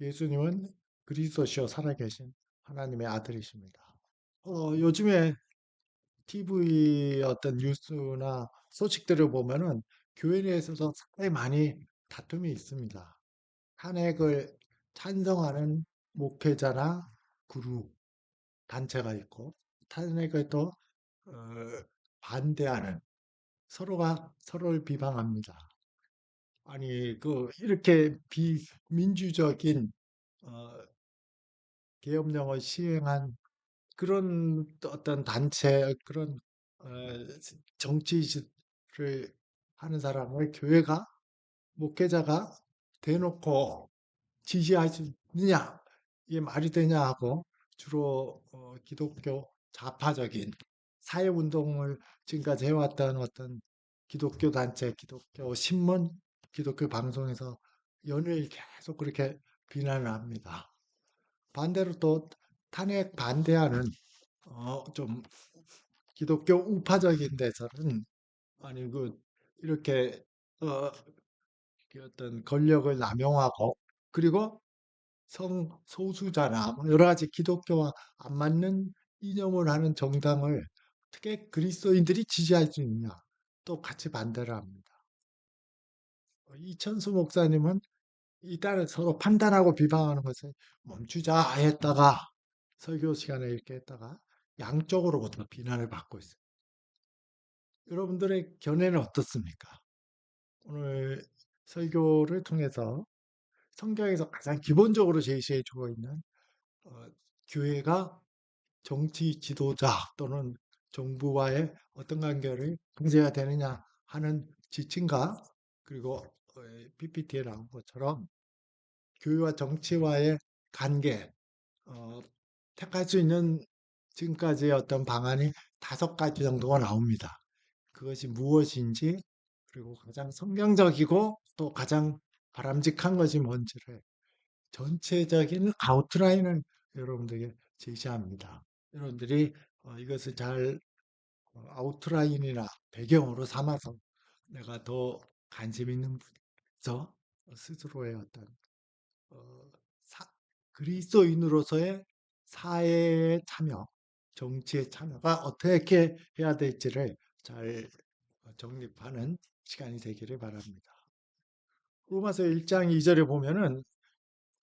예수님은 그리스도시요 살아계신 하나님의 아들이십니다. 어, 요즘에 TV 어떤 뉴스나 소식들을 보면은 교회 내에서도 상당히 많이 다툼이 있습니다. 탄핵을 찬성하는 목회자나 그룹, 단체가 있고, 탄핵을 또 어, 반대하는 서로가 서로를 비방합니다. 아니 그 이렇게 비민주적인 어, 계엄령을 시행한 그런 어떤 단체 그런 어, 정치를 하는 사람을 교회가 목회자가 대놓고 있느냐 이게 말이 되냐 하고 주로 어, 기독교 좌파적인 사회 운동을 지금까지 해왔던 어떤 기독교 단체, 기독교 신문, 기독교 방송에서 연일 계속 그렇게 비난을 합니다. 반대로 또 탄핵 반대하는 어, 좀 기독교 우파적인 데서는 아니 그 이렇게 어, 그 어떤 권력을 남용하고 그리고 성 소수자나 뭐 여러 가지 기독교와 안 맞는 이념을 하는 정당을 어떻게 그리스도인들이 지지할 수 있느냐 또 같이 반대를 합니다. 이천수 목사님은 이따를 서로 판단하고 비방하는 것을 멈추자 했다가 설교 시간에 이렇게 했다가 양쪽으로부터 비난을 받고 있어요. 여러분들의 견해는 어떻습니까? 오늘 설교를 통해서 성경에서 가장 기본적으로 제시해 주고 있는 어, 교회가 정치 지도자 또는 정부와의 어떤 관계를 통제해야 되느냐 하는 지침과 그리고 PPT에 나온 것처럼 교회와 정치와의 관계, 어, 택할 수 있는 지금까지의 어떤 방안이 다섯 가지 정도가 나옵니다. 그것이 무엇인지 그리고 가장 성경적이고 또 가장 바람직한 것이 뭔지를 전체적인 아웃라인을 여러분들에게 제시합니다. 여러분들이 어, 이것을 잘 어, 아웃라인이나 배경으로 삼아서 내가 더 관심 있는 분에서 스스로의 어떤 어, 사, 그리스도인으로서의 사회에 참여, 정치에 참여가 어떻게 해야 될지를 잘 정립하는 시간이 되기를 바랍니다. 로마서 1장 2절에 보면은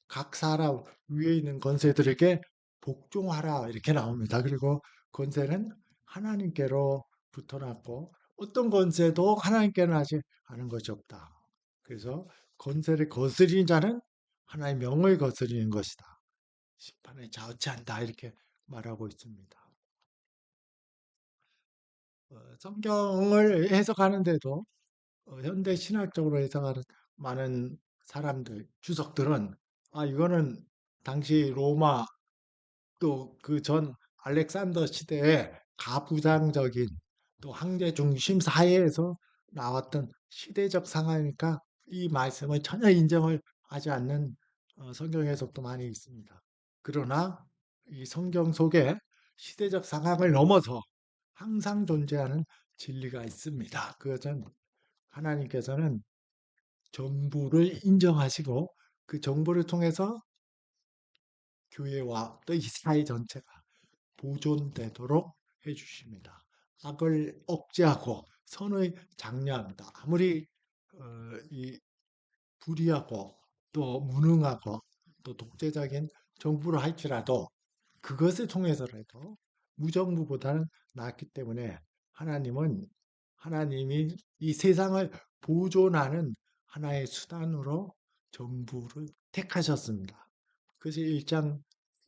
각 사람 위에 있는 권세들에게 복종하라 이렇게 나옵니다. 그리고 권세는 하나님께로 붙어났고 어떤 권세도 하나님께는 하지 않은 것이 없다. 그래서 권세를 거스리는 자는 하나의 명을 거스리는 것이다. 심판에 자우치한다 이렇게 말하고 있습니다. 어, 성경을 해석하는데도 어, 현대 신학적으로 해석하는 많은 사람들, 주석들은 아 이거는 당시 로마 또 그 전 알렉산더 시대의 가부장적인 또 황제 중심 사회에서 나왔던 시대적 상황이니까 이 말씀을 전혀 인정을 하지 않는 어, 성경 해석도 많이 있습니다. 그러나 이 성경 속에 시대적 상황을 넘어서 항상 존재하는 진리가 있습니다. 그것은 하나님께서는 정부를 인정하시고 그 정부를 통해서 교회와 또 이 사회 전체가 보존되도록 해주십니다. 악을 억제하고 선의 장려합니다. 아무리 어, 이 불의하고 또 무능하고 또 독재적인 정부를 할지라도 그것을 통해서라도 무정부보다는 낫기 때문에 하나님은 하나님이 이 세상을 보존하는 하나의 수단으로 정부를 택하셨습니다. 그것이 1장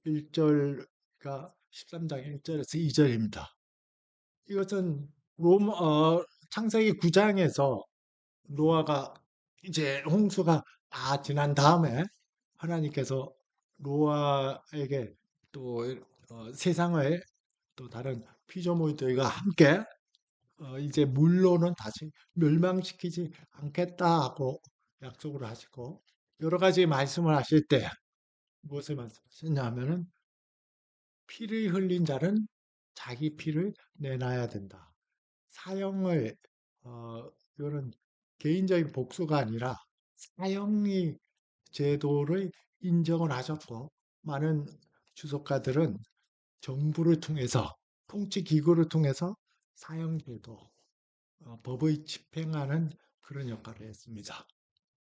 1절과 13장 1절에서 2절입니다. 이것은 롬, 어, 창세기 9장에서 노아가 이제 홍수가 다 지난 다음에 하나님께서 노아에게 또 어, 세상을 또 다른 피조물들과 함께 어, 이제 물로는 다시 멸망시키지 않겠다 하고 약속을 하시고 여러 가지 말씀을 하실 때 무엇을 말씀하셨냐 하면은 피를 흘린 자는 자기 피를 내놔야 된다. 사형을 어, 이거는 개인적인 복수가 아니라 사형이 제도를 인정을 하셨고 많은 주석가들은 정부를 통해서 통치 기구를 통해서 사형제도 어, 법의 집행하는 그런 역할을 했습니다.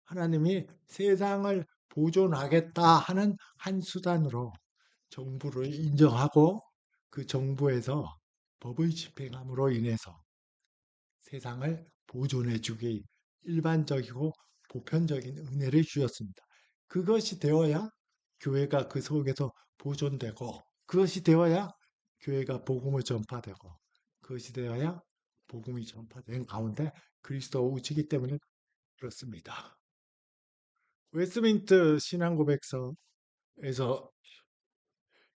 하나님이 세상을 보존하겠다 하는 한 수단으로 정부를 인정하고 그 정부에서 법의 집행함으로 인해서 세상을 보존해 주기 일반적이고 보편적인 은혜를 주셨습니다. 그것이 되어야 교회가 그 속에서 보존되고 그것이 되어야 교회가 복음을 전파되고 그것이 되어야 복음이 전파된 가운데 그리스도 오시기 때문에 그렇습니다. 웨스민트 신앙고백서에서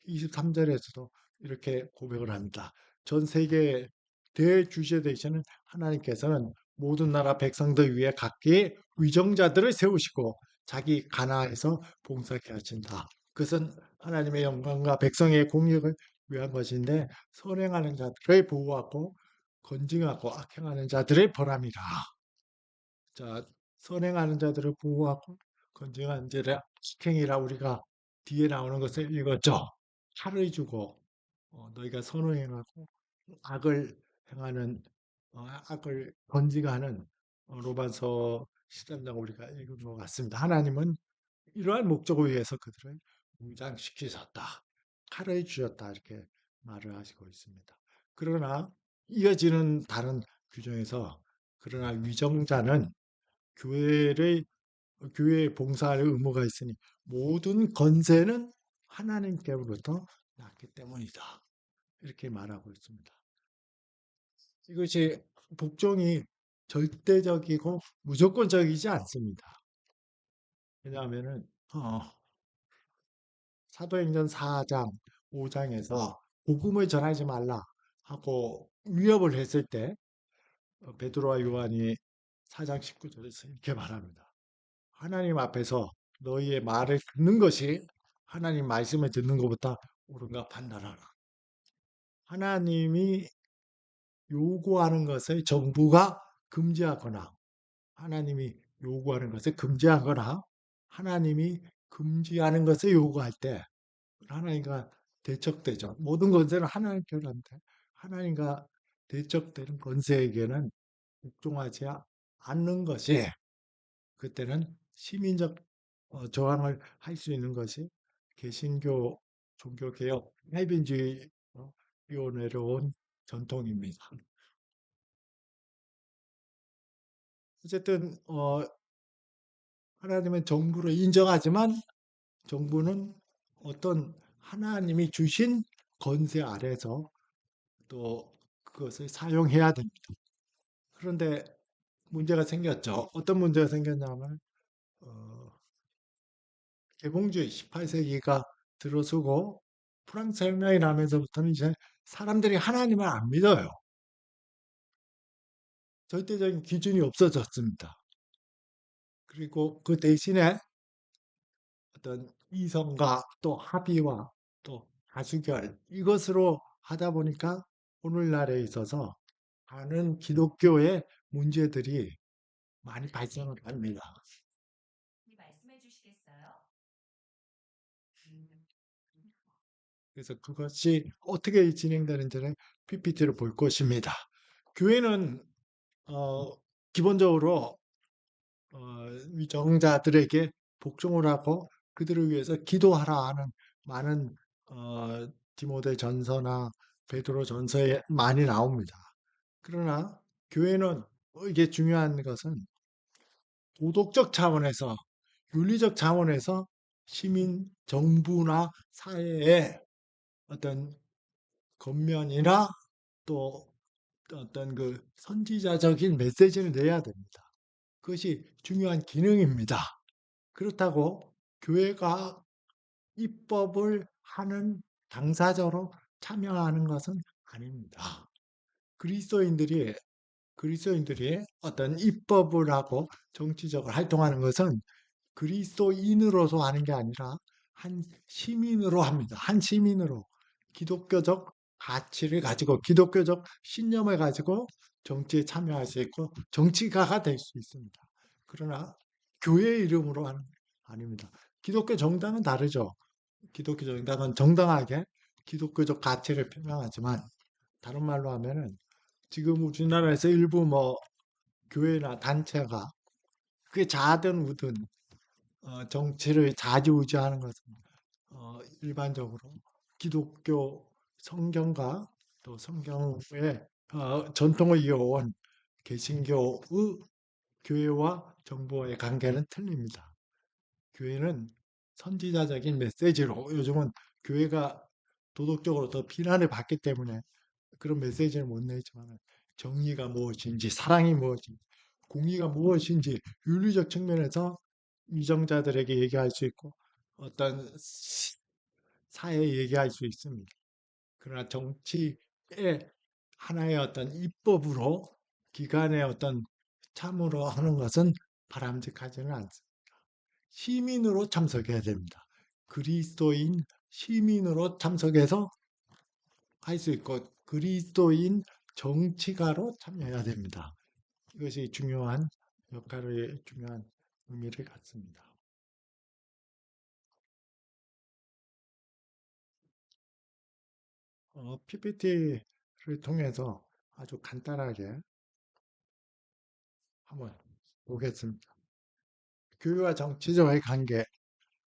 23절에서도 이렇게 고백을 합니다. 전 세계 대주제 되시는 하나님께서는 모든 나라 백성들 위에 각기 위정자들을 세우시고 자기 가나에서 봉사케 하신다. 그것은 하나님의 영광과 백성의 공력을 위한 것인데 선행하는 자들을 보호하고 건징하고 악행하는 자들을 벌합니다. 자, 선행하는 자들을 보호하고 건징하는 자들의 악행이라 우리가 뒤에 나오는 것을 읽었죠. 칼을 주고 어, 너희가 선행하고 악을 행하는 어, 악을 건징하는 어, 로마서 13장 우리가 읽은 것 같습니다. 하나님은 이러한 목적을 위해서 그들을 무장시키셨다. 칼을 주셨다. 이렇게 말을 하시고 있습니다. 그러나 이어지는 다른 규정에서 그러나 위정자는 교회를 교회에 봉사할 의무가 있으니 모든 건세는 하나님께로부터 났기 때문이다. 이렇게 말하고 있습니다. 이것이 복종이 절대적이고 무조건적이지 않습니다. 왜냐하면은 어, 사도행전 4장, 5장에서 복음을 전하지 말라 하고 위협을 했을 때 어, 베드로와 요한이 4장 19절에서 이렇게 말합니다. 하나님 앞에서 너희의 말을 듣는 것이 하나님 말씀을 듣는 것보다 옳은가 판단하라. 하나님이 요구하는 것을 정부가 금지하거나 하나님이 요구하는 것을 금지하거나 하나님이 금지하는 것을 요구할 때 하나님과 대척되죠. 모든 권세는 하나님께로한테 하나님과 대척되는 권세에게는 복종하지 않는 것이 그때는 시민적 어, 저항을 할 수 있는 것이 개신교 종교개혁 해빈주의 어, 위원회로 전통입니다. 어쨌든 어, 하나님은 정부를 인정하지만 정부는 어떤 하나님이 주신 건세 아래서 또 그것을 사용해야 됩니다. 그런데 문제가 생겼죠. 어떤 문제가 생겼냐면 어, 개봉주의 18세기가 들어서고 프랑스 혁명이 나면서부터는 이제 사람들이 하나님을 안 믿어요. 절대적인 기준이 없어졌습니다. 그리고 그 대신에 어떤 이성과 또 합의와 또 다수결 이것으로 하다 보니까 오늘날에 있어서 많은 기독교의 문제들이 많이 발생을 합니다. 말씀해 주시겠어요? 그래서 그것이 어떻게 진행되는지를 PPT를 볼 것입니다. 교회는 어, 기본적으로 어, 위정자들에게 복종을 하고 그들을 위해서 기도하라 하는 많은 어, 디모데 전서나 베드로 전서에 많이 나옵니다. 그러나 교회는 이게 중요한 것은 도덕적 차원에서 윤리적 차원에서 시민 정부나 사회에 어떤 겉면이나 또 어떤 그 선지자적인 메시지를 내야 됩니다. 그것이 중요한 기능입니다. 그렇다고 교회가 입법을 하는 당사자로 참여하는 것은 아닙니다. 그리스도인들이 그리스도인들이 어떤 입법을 하고 정치적으로 활동하는 것은 그리스도인으로서 하는 게 아니라 한 시민으로 합니다. 한 시민으로 기독교적 가치를 가지고 기독교적 신념을 가지고 정치에 참여할 수 있고 정치가가 될 수 있습니다. 그러나 교회 이름으로 하는 아닙니다. 기독교 정당은 다르죠. 기독교 정당은 정당하게 기독교적 가치를 표명하지만 다른 말로 하면은 지금 우리나라에서 일부 뭐 교회나 단체가 그게 자든 우든 어, 정치를 좌지우지하는 것은 어, 일반적으로 기독교 성경과 또 성경의 어, 전통을 이어온 개신교의 교회와 정부와의 관계는 틀립니다. 교회는 선지자적인 메시지로 요즘은 교회가 도덕적으로 더 비난을 받기 때문에 그런 메시지를 못 내지만 정의가 무엇인지 사랑이 무엇인지 공의가 무엇인지 윤리적 측면에서 위정자들에게 얘기할 수 있고 어떤 사회에 얘기할 수 있습니다. 그러나 정치의 하나의 어떤 입법으로 기관의 어떤 참으로 하는 것은 바람직하지는 않습니다. 시민으로 참석해야 됩니다. 그리스도인 시민으로 참석해서 할 수 있고 그리스도인 정치가로 참여해야 됩니다. 이것이 중요한 역할의 중요한 의미를 갖습니다. 어, PPT를 통해서 아주 간단하게 한번 보겠습니다. 교회와 정치자와의 관계.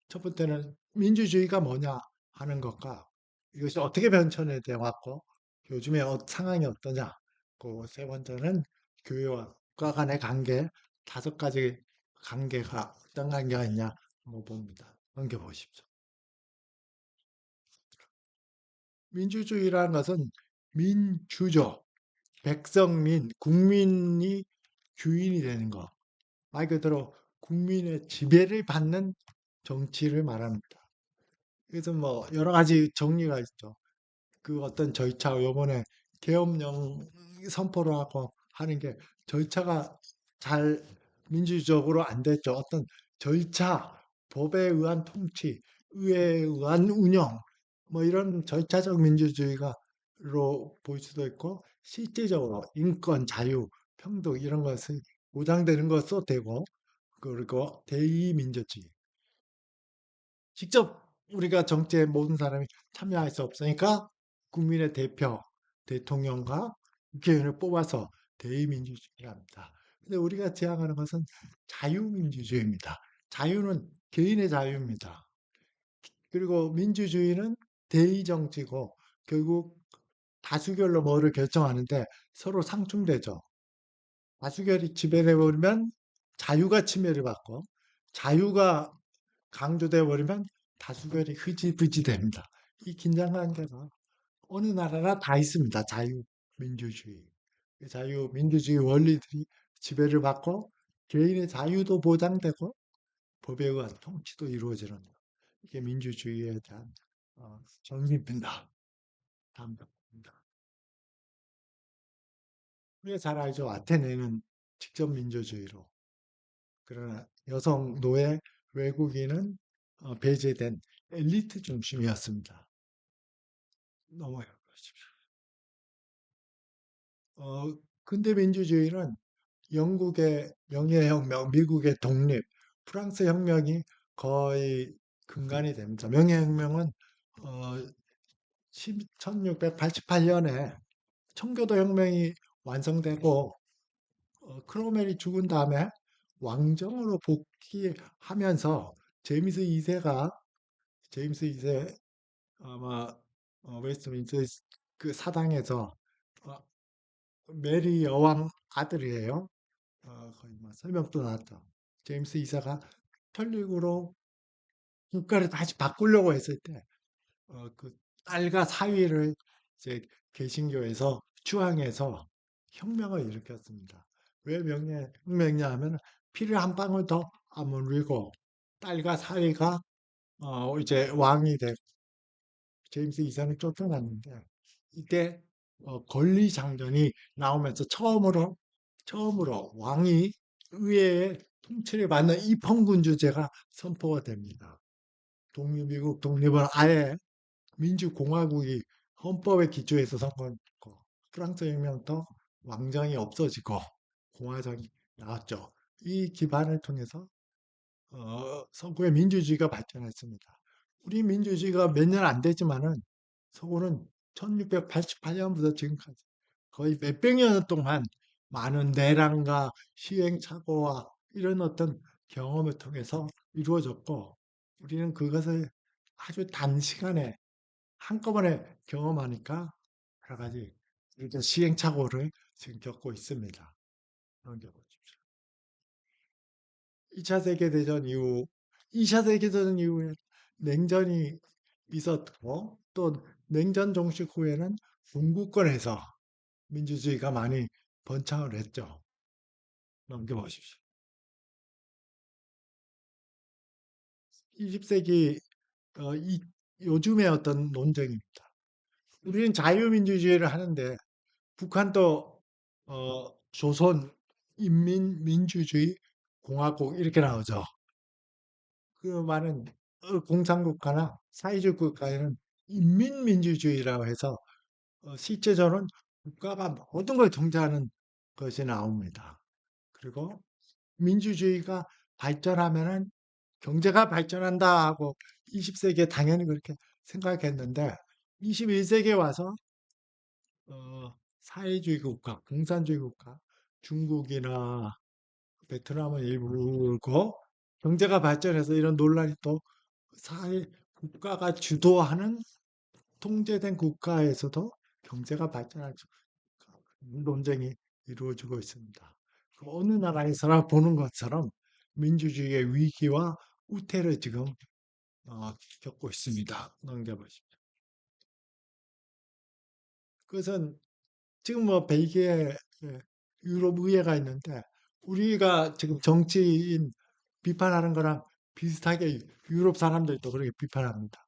첫 번째는 민주주의가 뭐냐 하는 것과 이것이 어떻게 변천돼 왔고 요즘에 어, 상황이 어떠냐. 그 세 번째는 교회와 간의 관계 다섯 가지 관계가 어떤 관계가 있냐 한번 봅니다. 넘겨보십시오. 민주주의라는 것은 민주죠. 백성민, 국민이 주인이 되는 것. 말 그대로 국민의 지배를 받는 정치를 말합니다. 그래서 뭐 여러 가지 정리가 있죠. 그 어떤 절차, 요번에 계엄령 선포를 하고 하는 게 절차가 잘 민주적으로 안 됐죠. 어떤 절차, 법에 의한 통치, 의회에 의한 운영, 뭐 이런 절차적 민주주의가로 볼 수도 있고 실제적으로 인권, 자유, 평등 이런 것이 보장되는 것도 되고 그리고 대의민주주의 직접 우리가 정치에 모든 사람이 참여할 수 없으니까 국민의 대표 대통령과 국회의원을 뽑아서 대의민주주의를 합니다. 근데 우리가 지향하는 것은 자유민주주의입니다. 자유는 개인의 자유입니다. 그리고 민주주의는 대의 정치고 결국 다수결로 뭐를 결정하는데 서로 상충되죠. 다수결이 지배돼 버리면 자유가 침해를 받고 자유가 강조돼 버리면 다수결이 흐지부지 됩니다. 이 긴장관계가 어느 나라나 다 있습니다. 자유민주주의. 자유민주주의 원리들이 지배를 받고 개인의 자유도 보장되고 법에 의한 통치도 이루어지는 이게 민주주의에 대한 어, 정립입니다. 다음 봅니다. 우리가 잘 알죠. 아테네는 직접 민주주의로 그러나 여성, 노예, 외국인은 어, 배제된 엘리트 중심이었습니다. 보십시오. 어, 근대 민주주의는 영국의 명예혁명, 미국의 독립, 프랑스 혁명이 거의 근간이 됩니다. 명예혁명은 어, 1688년에 청교도 혁명이 완성되고 어, 크로멜이 죽은 다음에 왕정으로 복귀하면서 제임스 2세가 제임스 2세 아마 어, 웨스트민스터 그 사당에서 어, 메리 여왕 아들이에요. 어, 거의 뭐 설명도 나왔죠. 제임스 2세가 편릭으로 국가를 다시 바꾸려고 했을 때, 어, 그 딸과 사위를 이제 개신교에서 추앙해서 혁명을 일으켰습니다. 왜 명예 혁명이냐 하면 피를 한 방울 더 안 물리고 딸과 사위가 어, 이제 왕이 되고 제임스 이사는 쫓겨났는데 이때 어, 권리 장전이 나오면서 처음으로 처음으로 왕이 의회의 통치를 받는 입헌군주제가 선포가 됩니다. 독립 미국 독립은 아예 민주공화국이 헌법의 기초에서 선거했고 프랑스 혁명부터 왕정이 없어지고 공화정이 나왔죠. 이 기반을 통해서 어, 서구의 민주주의가 발전했습니다. 우리 민주주의가 몇 년 안 되지만은 서구는 1688년부터 지금까지 거의 몇백 년 동안 많은 내란과 시행착오와 이런 어떤 경험을 통해서 이루어졌고 우리는 그것을 아주 단시간에 한꺼번에 경험하니까 여러 가지 이렇게 시행착오를 지금 겪고 있습니다. 넘겨보십시오. 2차 세계대전 이후, 2차 세계대전 이후에 냉전이 있었고, 또 냉전 종식 후에는 중국권에서 민주주의가 많이 번창을 했죠. 넘겨보십시오. 20세기 어, 이, 요즘의 어떤 논쟁입니다. 우리는 자유민주주의를 하는데 북한도 어, 조선 인민민주주의 공화국 이렇게 나오죠. 그 많은 어, 공산국가나 사회주의 국가에는 인민민주주의라고 해서 어, 실제적으로는 국가가 모든 걸 통제하는 것이 나옵니다. 그리고 민주주의가 발전하면은 경제가 발전한다 하고 20세기에 당연히 그렇게 생각했는데 21세기에 와서 어, 사회주의 국가, 공산주의 국가, 중국이나 베트남은 일부고 경제가 발전해서 이런 논란이 또 사회 국가가 주도하는 통제된 국가에서도 경제가 발전할 수 논쟁이 이루어지고 있습니다. 그 어느 나라에서나 보는 것처럼 민주주의의 위기와 우태를 지금 어, 겪고 있습니다. 넘겨보십시오. 그것은 지금 뭐 벨기에 예, 유럽 의회가 있는데 우리가 지금 정치인 비판하는 거랑 비슷하게 유럽 사람들도 그렇게 비판합니다.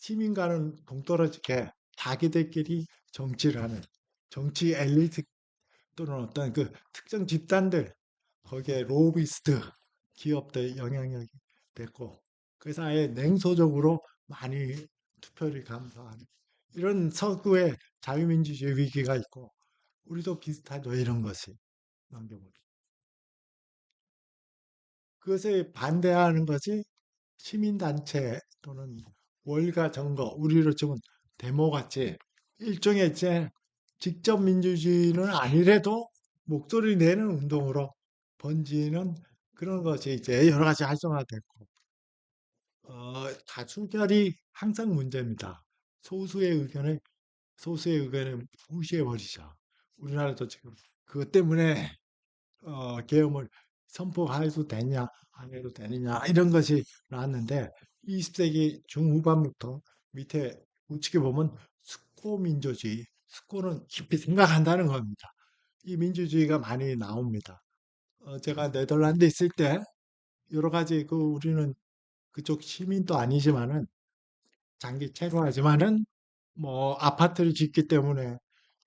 시민과는 동떨어지게 자기들끼리 정치를 하는 정치 엘리트 또는 어떤 그 특정 집단들 거기에 로비스트 기업들 영향력이 됐고 그래서 아예 냉소적으로 많이 투표를 감사하는 이런 서구의 자유민주주의 위기가 있고 우리도 비슷하죠 이런 것이 넘겨보기. 그것에 반대하는 것이 시민단체 또는 월가 정거 우리로 치면 데모같이 일종의 이제 직접 민주주의는 아니래도 목소리 내는 운동으로 번지는 그런 것이 이제 여러 가지 활성화됐고 어, 다수결이 항상 문제입니다. 소수의 의견을 소수의 의견을 무시해 버리죠. 우리나라도 지금 그것 때문에 어, 계엄을 선포해도 되냐 안 해도 되느냐 이런 것이 나왔는데 20세기 중후반부터 밑에 우측에 보면 스코 민주주의 스코는 깊이 생각한다는 겁니다. 이 민주주의가 많이 나옵니다. 어, 제가 네덜란드 있을 때 여러 가지 그 우리는 그쪽 시민도 아니지만은 장기 체류하지만은 뭐 아파트를 짓기 때문에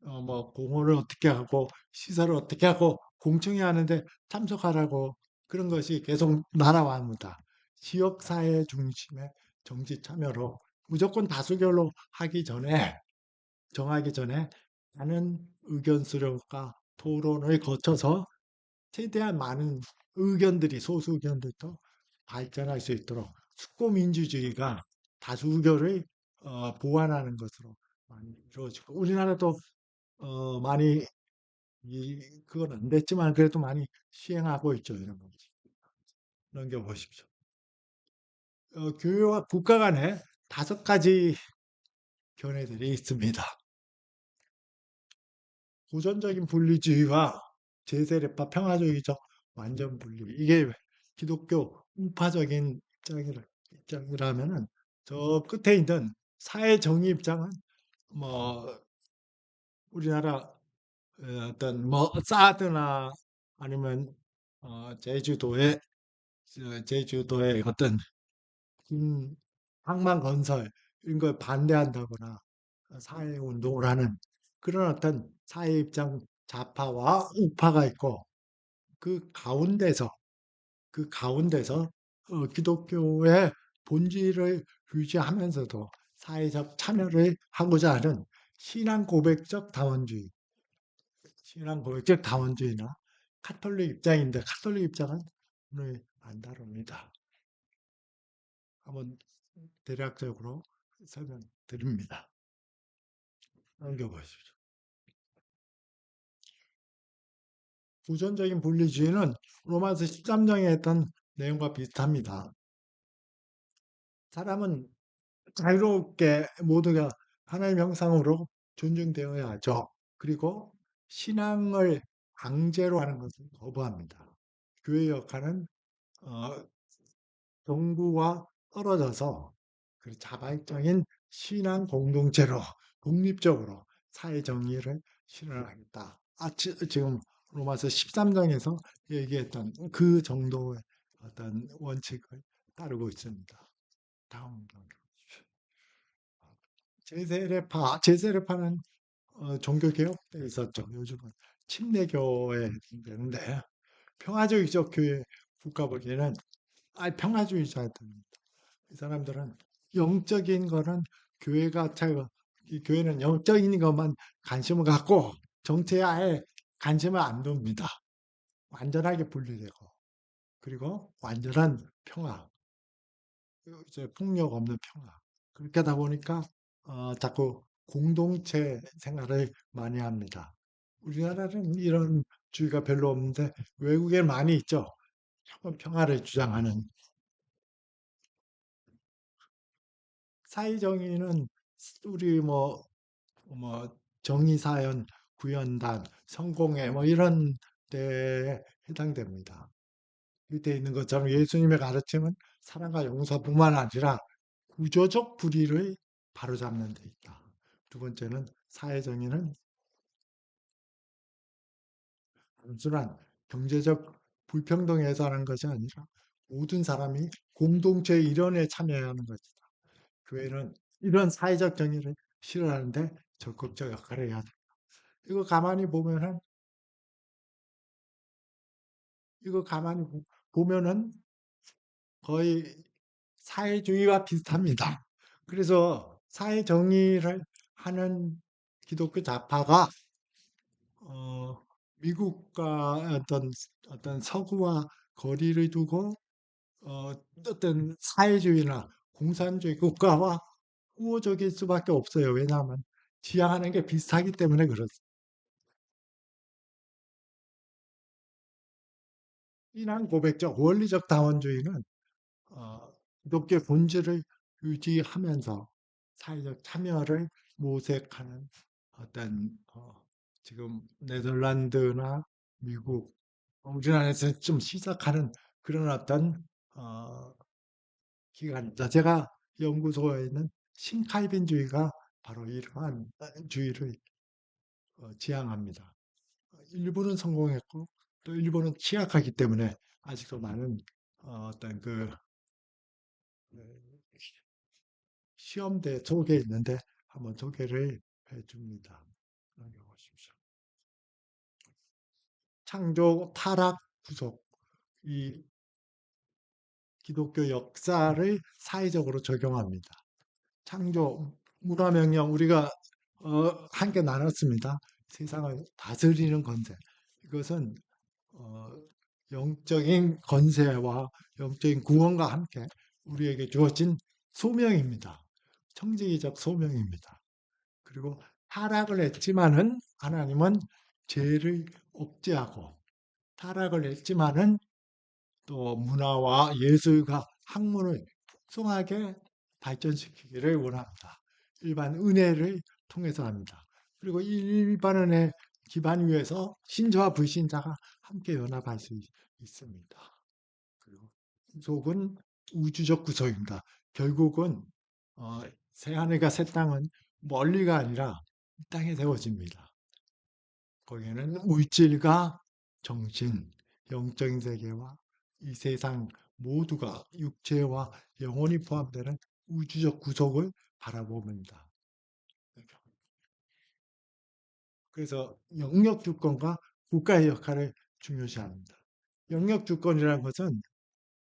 어, 뭐 공원을 어떻게 하고 시설을 어떻게 하고 공청회 하는데 참석하라고 그런 것이 계속 날아왔습니다. 지역사회 중심의 정치 참여로 무조건 다수결로 하기 전에 정하기 전에 많은 의견 수렴과 토론을 거쳐서 최대한 많은 의견들이 소수 의견들도 발전할 수 있도록 숙고 민주주의가 다수 의견을 어, 보완하는 것으로 많이 이루어지고 우리나라도 어, 많이 이, 그건 안 됐지만 그래도 많이 시행하고 있죠 이런 거 넘겨보십시오. 어, 교회와 국가 간에 다섯 가지 견해들이 있습니다. 고전적인 분리주의와 제세례파 평화주의적 완전 분리. 이게 기독교 우파적인 입장이라, 입장이라면은 저 끝에 있는 사회 정의 입장은 뭐 우리나라 어떤 뭐 사드나 아니면 어 제주도의 제주도의 어떤 음, 항만 건설 이런 걸 반대한다거나 사회 운동을 하는 그런 어떤 사회 입장 좌파와 우파가 있고 그 가운데서 그 가운데서 어, 기독교의 본질을 유지하면서도 사회적 참여를 하고자 하는 신앙 고백적 다원주의, 신앙 고백적 다원주의나 카톨릭 입장인데 카톨릭 입장은 오늘 안 다룹니다. 한번 대략적으로 설명드립니다. 넘겨보십시오. 우선적인 분리주의는 로마서 13장에 했던 내용과 비슷합니다. 사람은 자유롭게 모두가 하나님 형상으로 존중되어야 하죠. 그리고 신앙을 강제로 하는 것을 거부합니다. 교회 역할은 어, 정부와 떨어져서 그 자발적인 신앙 공동체로 독립적으로 사회 정의를 실현하겠다. 아, 지, 지금 로마서 13장에서 얘기했던 그 정도의 어떤 원칙을 따르고 있습니다. 다음 넘겨주십시오. 제세례파, 제세례파는 어, 종교개혁 때 있었죠. 요즘은 침례교에 되는데 평화주의적 교회 국가 보기에는 아 평화주의자들입니다. 이 사람들은 영적인 거는 교회가 잘, 이 교회는 영적인 것만 관심을 갖고 정치에 아예 관심을 안 둡니다. 완전하게 분리되고 그리고 완전한 평화, 이제 폭력 없는 평화. 그렇게 하다 보니까 어, 자꾸 공동체 생활을 많이 합니다. 우리나라는 이런 주의가 별로 없는데 외국에 많이 있죠. 평화를 주장하는 사회정의는 우리 뭐, 뭐 정의사연, 구현단, 성공회 뭐 이런 데에 해당됩니다. 밑에 있는 것처럼 예수님의 가르침은 사랑과 용서뿐만 아니라 구조적 불의를 바로잡는 데 있다. 두 번째는 사회정의는 단순한 경제적 불평등에서 하는 것이 아니라 모든 사람이 공동체의 일원에 참여해야 하는 것이다. 교회는 이런 사회적 정의를 실현하는데 적극적 역할을 해야 된다. 이거 가만히 보면은 이거 가만히 보면은 거의 사회주의와 비슷합니다. 그래서 사회 정의를 하는 기독교 좌파가 어, 미국과 어떤 어떤 서구와 거리를 두고 어, 어떤 사회주의나 공산주의 국가와 우호적일 수밖에 없어요. 왜냐하면 지향하는 게 비슷하기 때문에 그렇습니다. 신앙 고백적 원리적 다원주의는 어, 기독교 본질을 유지하면서 사회적 참여를 모색하는 어떤 어, 지금 네덜란드나 미국, 우리나라에서 좀 시작하는 그런 어떤 어, 기관입니다. 제가 연구소에 있는 신칼빈주의가 바로 이러한 주의를 어, 지향합니다. 일부는 성공했고 또 일부는 취약하기 때문에 아직도 많은 어, 어떤 그 시험대 속에 있는데 한번 소개를 해줍니다. 넘겨보십시오. 창조, 타락, 구속 이 기독교 역사를 사회적으로 적용합니다. 창조, 문화명령 우리가 어, 함께 나눴습니다. 세상을 다스리는 건세. 이것은 어, 영적인 건세와 영적인 구원과 함께 우리에게 주어진 소명입니다. 청지기적 소명입니다. 그리고 타락을 했지만은 하나님은 죄를 억제하고 타락을 했지만은 또 문화와 예술과 학문을 풍성하게 발전시키기를 원합니다. 일반 은혜를 통해서 합니다. 그리고 일반 은혜 기반 위에서 신자와 불신자가 함께 연합할 수 있습니다. 그리고 구속은 우주적 구속입니다. 결국은 어, 새 하늘과 새 땅은 멀리가 아니라 이 땅에 세워집니다. 거기에는 물질과 정신, 영적인 세계와 이 세상 모두가 육체와 영혼이 포함되는 우주적 구속을 바라봅니다. 그래서 영역 주권과 국가의 역할을 중요시합니다. 영역 주권이라는 것은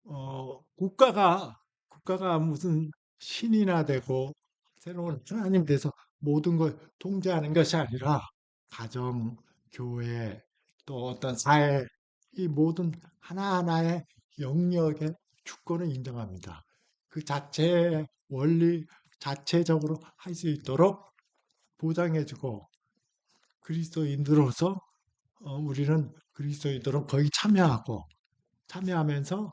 어, 국가가 국가가 무슨 신이나 되고 새로운 하나님 돼서 모든 걸 통제하는 것이 아니라 가정, 교회, 또 어떤 사회 이 모든 하나하나의 영역의 주권을 인정합니다. 그 자체의 원리 자체적으로 할 수 있도록 보장해주고 그리스도인으로서 어, 우리는 그리스도인으로 거의 참여하고 참여하면서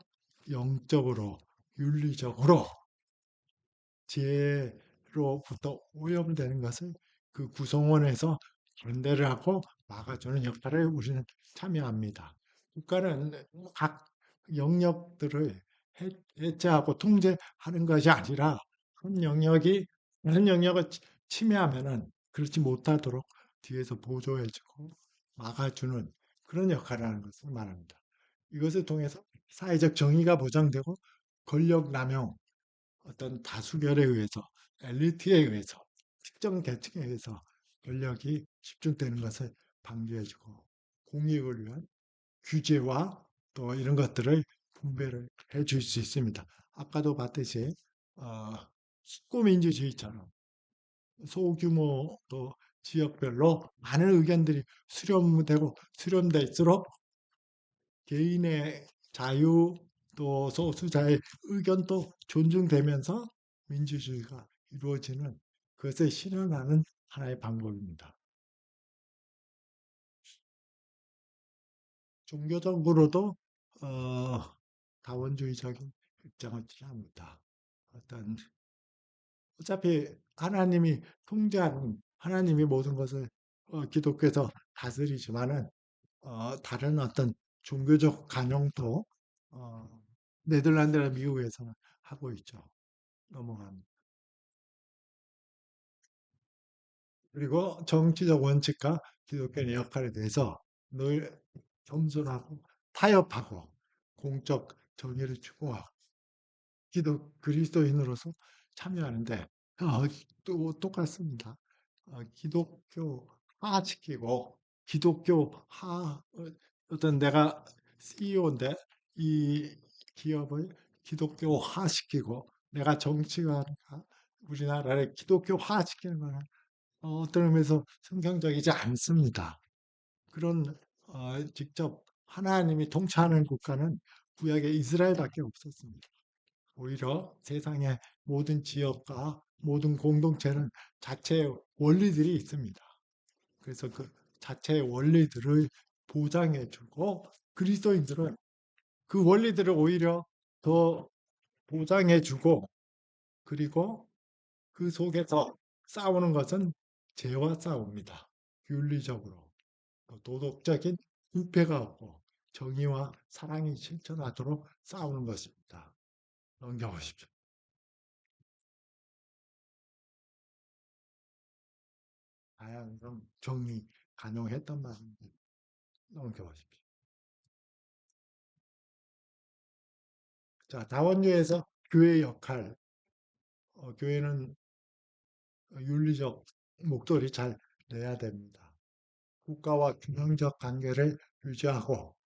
영적으로 윤리적으로 지혜로부터 오염되는 것을 그 구성원에서 견대를 하고 막아주는 역할을 우리는 참여합니다. 국가는 각 영역들을 해- 해체하고 통제하는 것이 아니라 한 영역이 다른 영역을 치- 침해하면은 그렇지 못하도록 뒤에서 보조해주고 막아주는 그런 역할을 하는 것을 말합니다. 이것을 통해서 사회적 정의가 보장되고 권력 남용, 어떤 다수결에 의해서 엘리트에 의해서 특정 계층에 의해서 권력이 집중되는 것을 방지해주고 공익을 위한 규제와 또 이런 것들을 분배를 해줄 수 있습니다. 아까도 봤듯이 어, 식구민주주의처럼 소규모 또 지역별로 많은 의견들이 수렴되고 수렴될수록 개인의 자유 또 소수자의 의견도 존중되면서 민주주의가 이루어지는 그것을 실현하는 하나의 방법입니다. 종교적으로도 어, 다원주의적인 입장을 취합니다. 어떤 어차피 하나님이 통제하는 하나님이 모든 것을 어, 기독교에서 다스리지만은 어, 다른 어떤 종교적 간용도 어, 네덜란드나 미국에서는 하고 있죠. 넘어갑니다. 그리고 정치적 원칙과 기독교의 역할에 대해서 늘 겸손하고 타협하고 공적 정의를 추구하고 기독 그리스도인으로서 참여하는데 어, 또 똑같습니다. 어, 기독교화시키고 기독교화 어, 어떤 내가 CEO인데 이 기업을 기독교 화시키고 내가 정치가니까 우리나라를 기독교 화시키는 것은 어, 어떤 의미에서 성경적이지 않습니다. 그런 어, 직접 하나님이 통치하는 국가는 구약에 이스라엘밖에 없었습니다. 오히려 세상의 모든 지역과 모든 공동체는 자체의 원리들이 있습니다. 그래서 그 자체의 원리들을 보장해주고 그리스도인들은 그 원리들을 오히려 더 보장해주고 그리고 그 속에서 싸우는 것은 죄와 싸웁니다. 윤리적으로 또 도덕적인 부패가 없고 정의와 사랑이 실천하도록 싸우는 것입니다. 넘겨보십시오. 다양한 정의 가능했단 말입니다. 넘겨보십시오. 자, 다원주에서 교회의 역할. 어, 교회는 윤리적 목소리 잘 내야 됩니다. 국가와 균형적 관계를 유지하고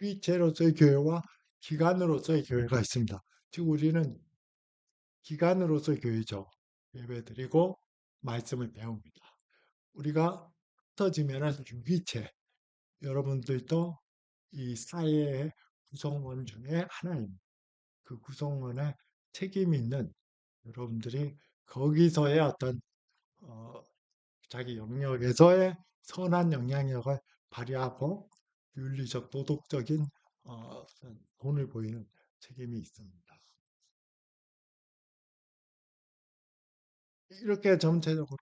위체로서의 교회와 기관으로서의 교회가 있습니다. 지금 우리는 기관으로서의 교회죠. 예배드리고 말씀을 배웁니다. 우리가 흩어지면 위체, 여러분들도 이 사회의 구성원 중에 하나입니다. 그 구성원에 책임 있는 여러분들이 거기서의 어떤 어, 자기 영역에서의 선한 영향력을 발휘하고 윤리적 도덕적인 어, 돈을 보이는 책임이 있습니다. 이렇게 전체적으로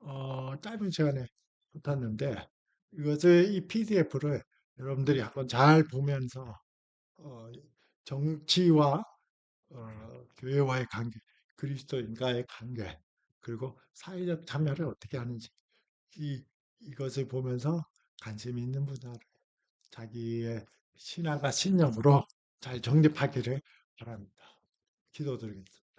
어, 짧은 시간에 붙었는데 이것을 이 PDF를 여러분들이 한번 잘 보면서 어, 정치와 어, 교회와의 관계, 그리스도인과의 관계, 그리고 사회적 참여를 어떻게 하는지 이 이것을 보면서 관심 있는 분들 자기의 신앙과 신념으로 잘 정립하기를 바랍니다. 기도드리겠습니다.